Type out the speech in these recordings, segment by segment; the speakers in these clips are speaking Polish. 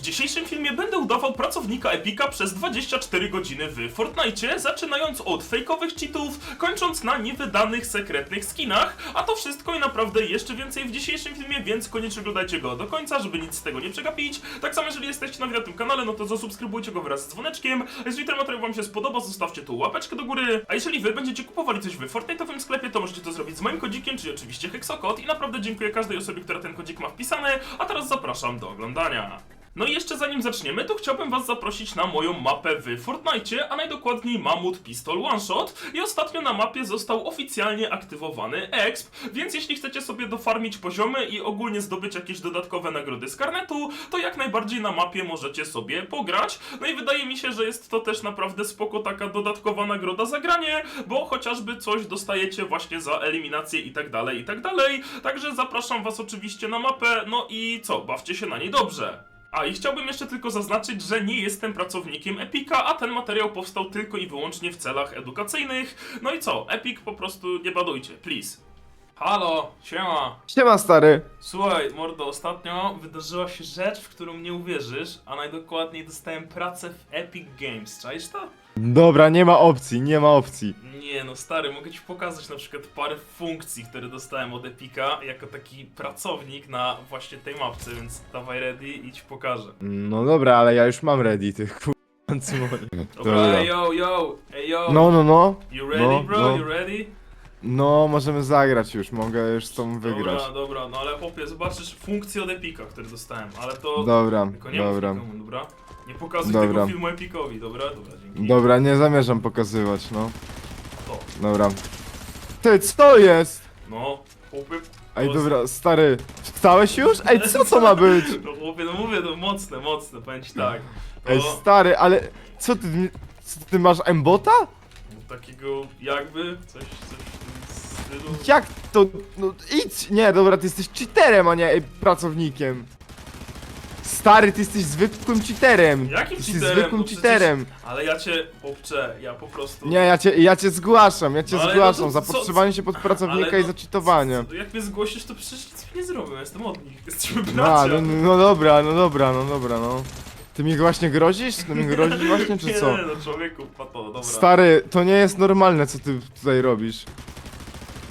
W dzisiejszym filmie będę udawał pracownika Epika przez 24 godziny w Fortnite, zaczynając od fejkowych cheatów, kończąc na niewydanych sekretnych skinach, a to wszystko i naprawdę jeszcze więcej w dzisiejszym filmie, więc koniecznie oglądajcie go do końca, żeby nic z tego nie przegapić. Tak samo jeżeli jesteście nowi na tym kanale, no to zasubskrybujcie go wraz z dzwoneczkiem. Jeżeli ten materiał wam się spodoba, zostawcie tu łapeczkę do góry. A jeżeli wy będziecie kupowali coś w Fortnite'owym sklepie, to możecie to zrobić z moim kodzikiem, czyli oczywiście Hexokod i naprawdę dziękuję każdej osobie, która ten kodzik ma wpisany, a teraz zapraszam do oglądania. No i jeszcze zanim zaczniemy, to chciałbym was zaprosić na moją mapę w Fortnite, a najdokładniej Mamut Pistol One Shot i ostatnio na mapie został oficjalnie aktywowany EXP, więc jeśli chcecie sobie dofarmić poziomy i ogólnie zdobyć jakieś dodatkowe nagrody z karnetu, to jak najbardziej na mapie możecie sobie pograć. No i wydaje mi się, że jest to też naprawdę spoko taka dodatkowa nagroda za granie, bo chociażby coś dostajecie właśnie za eliminację i tak dalej, i tak dalej. Także zapraszam was oczywiście na mapę, no i co, bawcie się na niej dobrze. A i chciałbym jeszcze tylko zaznaczyć, że nie jestem pracownikiem Epika, a ten materiał powstał tylko i wyłącznie w celach edukacyjnych. No i co, Epic po prostu nie badujcie, please. Halo, siema. Siema stary. Słuchaj, mordo, ostatnio wydarzyła się rzecz, w którą nie uwierzysz, a najdokładniej dostałem pracę w Epic Games, czaisz to? Dobra, nie ma opcji, nie ma opcji. Nie no, stary, mogę ci pokazać na przykład parę funkcji, które dostałem od Epika jako taki pracownik na właśnie tej mapce, więc dawaj ready i ci pokażę. No dobra, ale ja już mam ready, ty kurwa dzwoni. Dobra, Dobra. ej yo, yo, ej yo. No, no, no. You ready, No, bro? no. You ready? No, możemy zagrać już, mogę już z tą wygrać. Dobra, dobra, no ale chłopie, zobaczysz funkcję od Epika, które dostałem, ale to... Dobra, Tylko nie dobra. nikomu, dobra? Nie pokazuj Dobra. tego filmu Epikowi, dobra? Dobra, dzięki. Dobra, nie zamierzam pokazywać, no. To. Dobra. Ty, co jest? No, chłopie... Ej, dobra, stary. Wstałeś już? Ej, co to ma być? No chłopie, no mówię, to mocne, mocne, powiem ci tak. To Ej, stary, ale co ty, co ty masz embota? takiego jakby, coś, coś w tym stylu... Jak to? No idź! Nie, dobra, ty jesteś cheaterem, a nie ej, pracownikiem. Stary, ty jesteś zwykłym cheaterem. Jakim jesteś cheaterem? zwykłym No przecież- cheaterem. Ale ja cię, chłopcze, ja po prostu... Nie, ja cię, ja cię zgłaszam, ja cię No ale zgłaszam no to za co- podszywanie się pod pracownika ale i no, za cheatowanie. co- Jak mnie zgłosisz, to przecież nic mi nie zrobię, ja jestem od nich, jesteśmy No, bracia. no, no dobra, no dobra, no dobra, no. Ty mi właśnie grozisz? Ty mi grozisz właśnie, czy co? Nie, no człowieku, pato, dobra. Stary, to nie jest normalne, co ty tutaj robisz.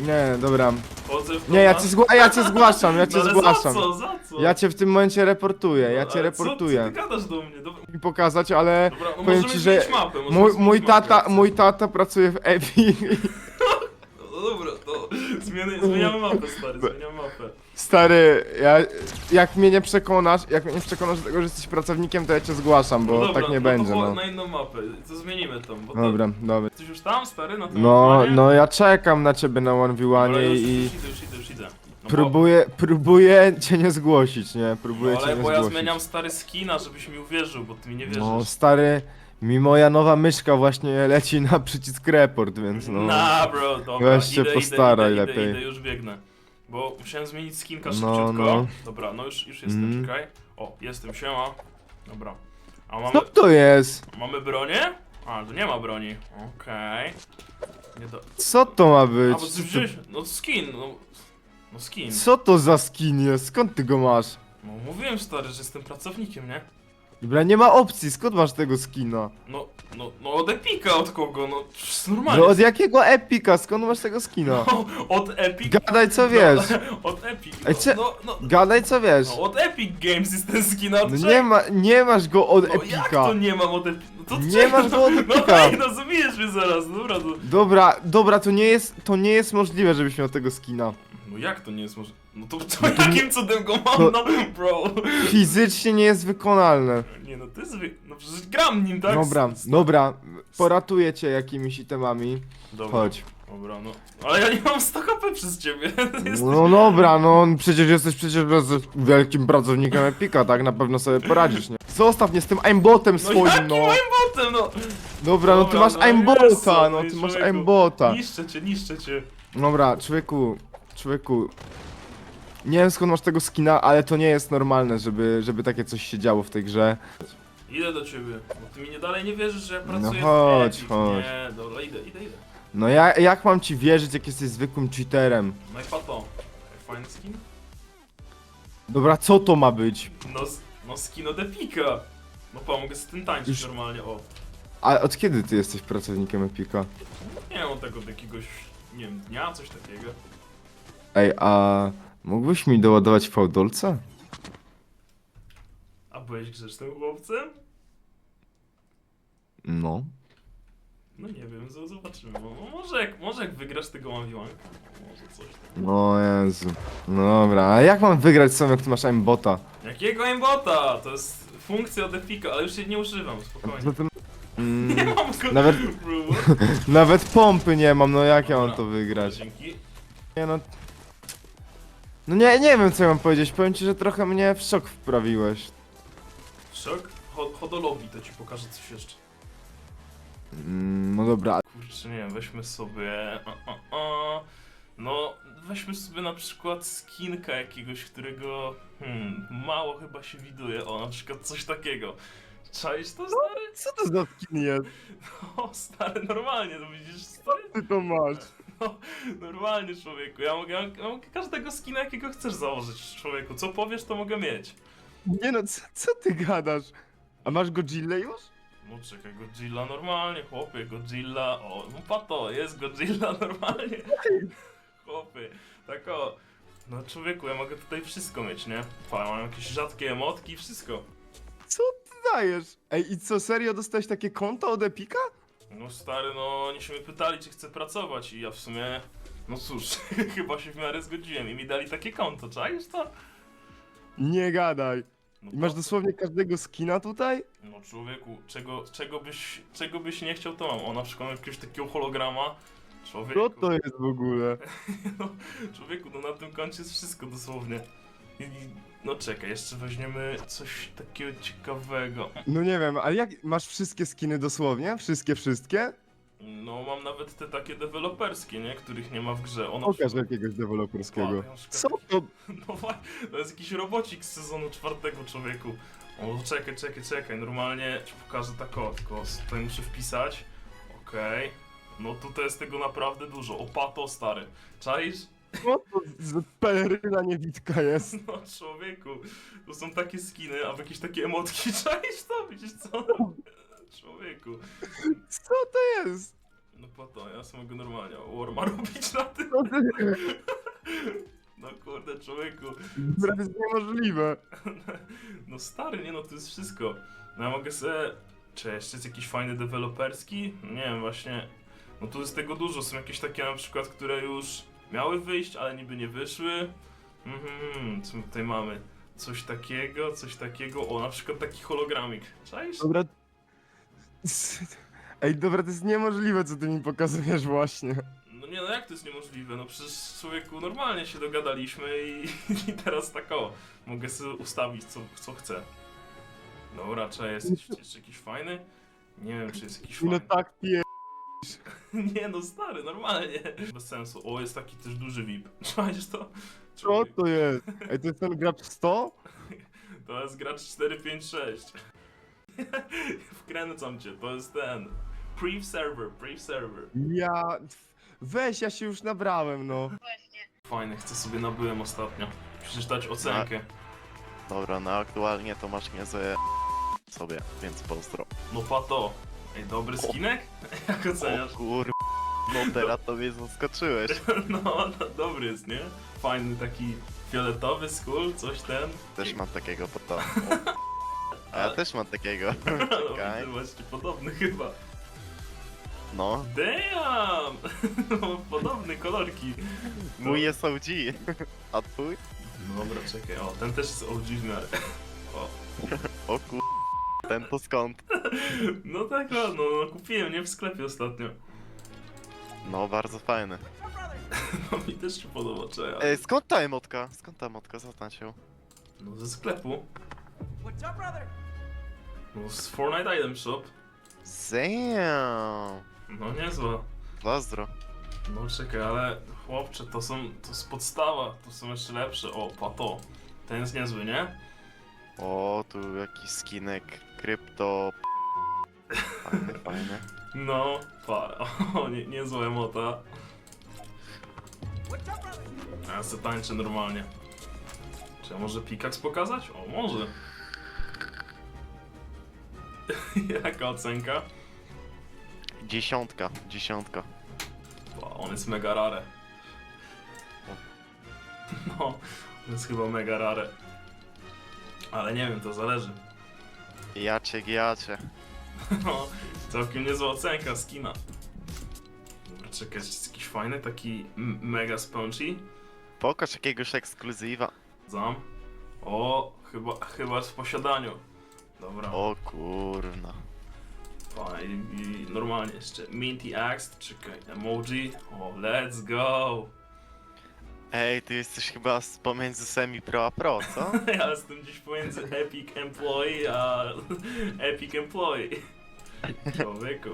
Nie, dobra. Chodzę w Nie, ja cię, zgła ja cię zgłaszam, ja cię no, ale zgłaszam. Za co, za co? Ja cię w tym momencie reportuję, ja No, cię ale Co reportuję. ty gadasz do mnie? Dobra, pokazać, ale dobra no powiem możemy ci, że zmienić mapę, możemy mój, zmienić mój mapę, tata, mój tata pracuje w Epic. No dobra, to zmiany, zmieniamy mapę, stary, zmieniamy mapę. Stary, ja, jak mnie nie przekonasz, jak mnie nie przekonasz do tego, że jesteś pracownikiem, to ja cię zgłaszam, bo no dobra, tak nie no będzie, to no. na inną mapę, to zmienimy tą, bo to... Dobra, dobra. Jesteś już tam, stary, na tym No, planie? no ja czekam na ciebie na 1v1 Dobra, już, i już idę, już idę, już idę. No próbuję, próbuję cię nie zgłosić, nie? bo, Próbuję no, cię ale nie bo ja zgłosić. zmieniam stary skina, żebyś mi uwierzył, bo ty mi nie wierzysz. No stary, mi moja nowa myszka właśnie leci na przycisk report, więc no. Na bro, dobra, Weź się idę, postaraj idę, lepiej. Idę, idę, już biegnę. Bo musiałem zmienić skinka No, szybciutko. no. Dobra, no już, już jestem, Mm. czekaj. O, jestem, siema. Dobra. A mamy, Co to jest? mamy bronię? A, tu nie ma broni. Okej. Nie do... Co to ma A, być? bo ty wziąłeś... No skin, no... No skin. Co to za skin jest? Skąd ty go masz? No mówiłem stary, że jestem pracownikiem, nie? Dobra, nie ma opcji, skąd masz tego skina? No, no, no od Epika od kogo? No, przecież normalnie. No od jakiego epika? Skąd masz tego skina? No, od Epic... Gadaj co wiesz. No, od Epic. Ej, No, no, no, Gadaj co wiesz. no, od Epic Games jest ten skin, od No nie ma, nie masz go od No jak epika. to nie mam od Epic? No to Nie czego? masz go od No Epica. ej, no zabijesz mnie zaraz, dobra to... Dobra, dobra, to nie jest, to nie jest możliwe, żebyś miał tego skina. No jak to nie jest może... No to, to No to jakim cudem go mam, to- no bro? Fizycznie nie jest wykonalne. Nie no, ty zwy... No przecież gram nim, tak? Dobra, dobra, poratuję cię jakimiś itemami. Dobra, Chodź. Dobra, no. Ale ja nie mam 100 HP przez ciebie. Jesteś... No dobra, no przecież jesteś przecież wielkim pracownikiem Epika, tak? Na pewno sobie poradzisz, nie? Zostaw mnie z tym aimbotem No swoim, jakim no! aimbotem, no! Dobra, no ty Dobra, masz no aimbota, no no ty i masz człowieku. aimbota. Niszczę cię, niszczę cię. Dobra, człowieku, człowieku. Nie wiem skąd masz tego skina, ale to nie jest normalne, żeby, żeby takie coś się działo w tej grze. Idę do ciebie, bo ty mi nie dalej nie wierzysz, że ja pracuję No chodź, w Epic. chodź. Nie, dobra, idę, idę, idę. No ja, jak mam ci wierzyć, jak jesteś zwykłym cheaterem? No i pato. Fajny skin? Dobra, co to ma być? No, s- No skin od Epika. No pa, mogę z tym tańczyć Już- normalnie, o. A od kiedy ty jesteś pracownikiem Epika? Nie wiem, tego od jakiegoś, nie wiem, dnia, coś takiego. Ej, a mógłbyś mi doładować fałdolca? A byłeś grzecznym chłopcem? No. No nie wiem, z- zobaczymy. No, no może, jak, może jak wygrasz tego Maviwanka. Może coś tam. No Jezu. No dobra, a jak mam wygrać sam, jak ty masz aimbota? Jakiego aimbota? To jest funkcja od Epika, ale już jej nie używam, spokojnie. Zatem... Nie Mm, mam go. Nawet- nawet pompy nie mam, no jak ja mam to wygrać? Dzięki. Nie no... No nie, nie wiem co ja mam powiedzieć, powiem ci, że trochę mnie w szok wprawiłeś. Szok? Ho- Hodologi, to ci pokażę coś jeszcze. Mm, no dobra, Kurczę, nie wiem, weźmy sobie... O, o, o. No, weźmy sobie na przykład skinka jakiegoś, którego hmm, mało chyba się widuje. O, na przykład coś takiego. Czaisz to, stary? co to za skin jest? O, stary, normalnie, no widzisz, stary? Ty to masz. No, normalnie, człowieku. Ja mogę, ja mogę każdego skina, jakiego chcesz założyć, człowieku. Co powiesz, to mogę mieć. Nie no, co, co ty gadasz? A masz Godzilla już? No czekaj, Godzilla normalnie, chłopie, Godzilla, o, no pato, jest Godzilla normalnie. Chłopie, tak o. No człowieku, ja mogę tutaj wszystko mieć, nie? Pa, mam jakieś rzadkie emotki, wszystko. Co ty dajesz? Ej, i co, serio dostałeś takie konto od Epika? No stary, no oni się mnie pytali, czy chcę pracować i ja w sumie, no cóż, chyba się w miarę zgodziłem i mi dali takie konto, czaisz to? Nie gadaj. No I masz dosłownie każdego skina tutaj? No człowieku, czego, czego, byś, czego byś nie chciał, to mam. O, na przykład jakiegoś takiego holograma. Człowieku, Co to jest w ogóle? no, człowieku, no na tym koncie jest wszystko dosłownie. No czekaj, jeszcze weźmiemy coś takiego ciekawego. No nie wiem, ale jak masz wszystkie skiny dosłownie? Wszystkie, wszystkie? No mam nawet te takie deweloperskie, nie? Których nie ma w grze. O, na Pokaż jakiegoś deweloperskiego. Co to? No właśnie, to jest jakiś robocik z sezonu czwartego człowieku. O, czekaj, czekaj, czekaj, normalnie ci pokażę tak o, tylko tutaj muszę wpisać. Okej. No tutaj jest tego naprawdę dużo. Opato stary. Czaisz? Co to za peleryna niewidka jest? No człowieku, to są takie skiny, a w jakieś takie emotki, czaisz to? Widzisz co? Człowieku. Co to jest? No po to, ja sobie mogę normalnie Warma robić na tym. Co ty? No kurde, człowieku. To jest niemożliwe. No stary, nie no, to jest wszystko. No ja mogę sobie... Czy jeszcze jest jakiś fajny deweloperski? Nie wiem, właśnie... No tu jest tego dużo, są jakieś takie na przykład, które już miały wyjść, ale niby nie wyszły. Mhm, co my tutaj mamy? Coś takiego, coś takiego, o na przykład taki hologramik. Czaisz? Dobra. Ej, dobra, to jest niemożliwe, co ty mi pokazujesz właśnie. No nie no, jak to jest niemożliwe? No przecież człowieku normalnie się dogadaliśmy i, i teraz tak o, mogę sobie ustawić co, co chcę. Dobra, czy jest jeszcze jakiś fajny? Nie wiem, czy jest jakiś No fajny. tak pie... Nie no, stary, normalnie. Bez sensu. O, jest taki też duży VIP. Czujesz to? Co to jest? Ej, to jest ten gracz 100? To jest gracz 456. Wkręcam cię, to jest ten. Priv server, priv server. Ja... Weź, ja się już nabrałem, no. Fajny, chcę sobie nabyłem ostatnio. Przeczytać ocenkę. Dobra, no aktualnie to masz niezłe sobie, więc pozdro. No pato. Ej, dobry skinek? Jak oceniasz? Kur... No teraz to mnie zaskoczyłeś. No, no, dobry jest, nie? Fajny taki fioletowy skull, coś ten. Też mam takiego pod to. A ja też mam takiego. No, Czekaj. widzę właśnie podobny chyba. No, Damn! No, podobne kolorki. Mój jest OG. A twój? No dobra, czekaj, o, ten też jest OG w miarę. O. O kur... Ten to skąd? No tak, no, no kupiłem, nie w sklepie ostatnio. No, bardzo fajny. No mi też się podoba, czekaj. Ej, skąd ta emotka? Skąd ta emotka? Zaznacz się. No ze sklepu. No z Fortnite Item Shop. Damn. No niezła. Pozdro. No czekaj, ale chłopcze, to są, to jest podstawa, to są jeszcze lepsze. O, pato. Ten jest niezły, nie? O, tu jakiś skinek, krypto. Fajny, fajny. No, pa, o, nie, niezła emota. A ja se tańczę normalnie. Czy ja może Pikax pokazać? O, może. Jaka ocenka? Dziesiątka, dziesiątka. Bo on jest mega rare. No, on jest chyba mega rare. Ale nie wiem, to zależy. Jacie, giacie. No, całkiem niezła ocenka skina. Dobra, czekaj, jest jakiś fajny, taki m- mega spongy. Pokaż jakiegoś ekskluzywa. Zam. O, chyba, chyba jest w posiadaniu. Dobra, O kurna. fajnie. I normalnie jeszcze Minty Axe, czekaj, emoji. O, let's go. Ej, ty jesteś chyba z pomiędzy semi-pro a pro, co? Ja jestem gdzieś pomiędzy Epic Employee a Epic Employee. Człowieku.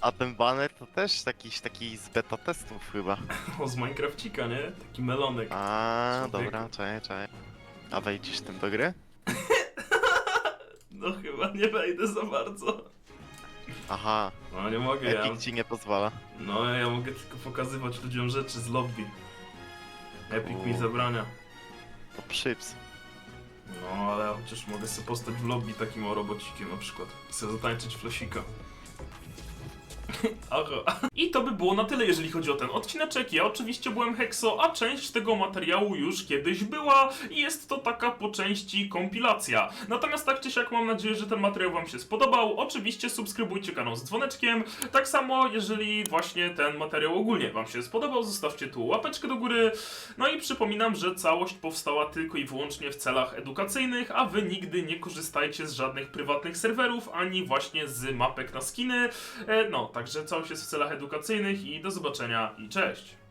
A ten banner to też jakiś taki z beta testów chyba. O, z Minecrafcika, nie? Taki melonek. A, Człowieku. dobra, czekaj, czekaj. A wejdziesz tym do gry? No chyba nie wejdę za bardzo. Aha, No nie mogę, ja... Epic ci nie pozwala. No ja mogę tylko pokazywać ludziom rzeczy z lobby. Epic mi zabrania. To przyps. No ale ja chociaż mogę sobie postać w lobby takim o robocikiem na przykład. I sobie zatańczyć flosika. Aha. I to by było na tyle, jeżeli chodzi o ten odcineczek. Ja oczywiście byłem Hexo, a część tego materiału już kiedyś była i jest to taka po części kompilacja. Natomiast tak czy siak mam nadzieję, że ten materiał wam się spodobał. Oczywiście subskrybujcie kanał z dzwoneczkiem. Tak samo, jeżeli właśnie ten materiał ogólnie wam się spodobał, zostawcie tu łapeczkę do góry. No i przypominam, że całość powstała tylko i wyłącznie w celach edukacyjnych, a wy nigdy nie korzystajcie z żadnych prywatnych serwerów, ani właśnie z mapek na skiny. E, No, także całość jest w celach edukacyjnych i do zobaczenia i cześć!